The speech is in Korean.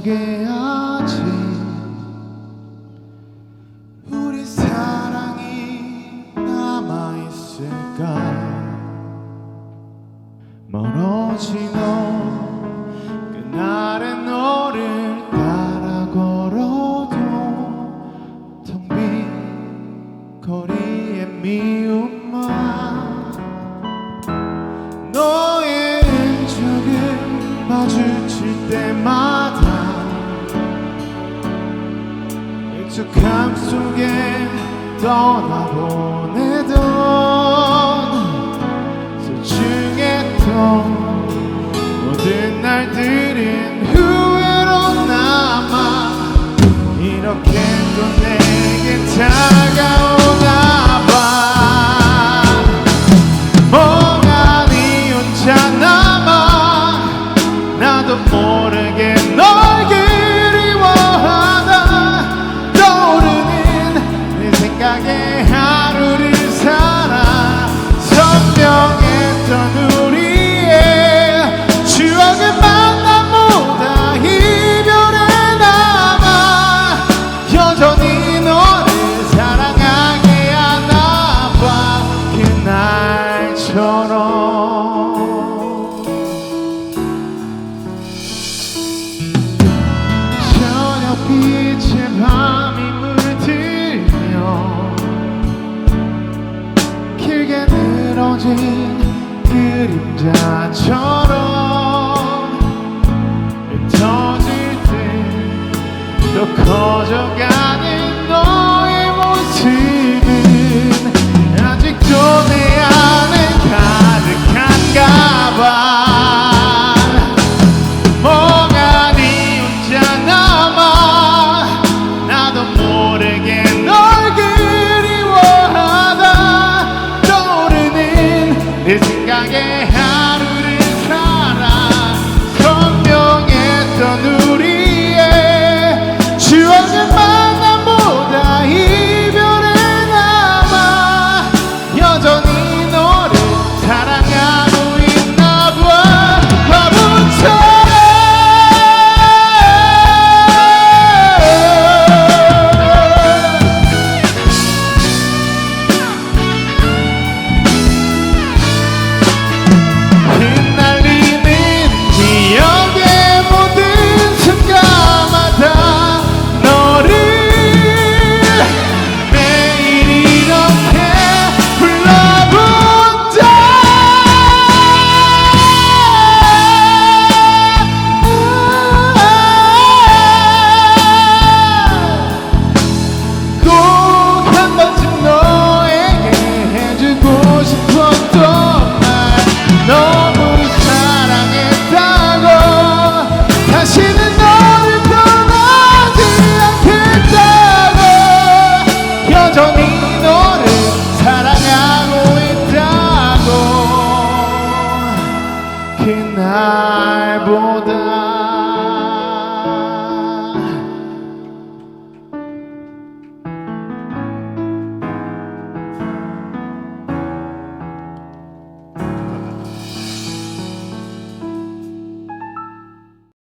속에 아직 우리 사랑이 남아있을까? 멀어진 그날의 너를 따라 걸어도 텅 빈 거리에 미움만 너의 흔적을 마주칠 때마다 익숙함 속에 떠나보내. 사랑. sonido.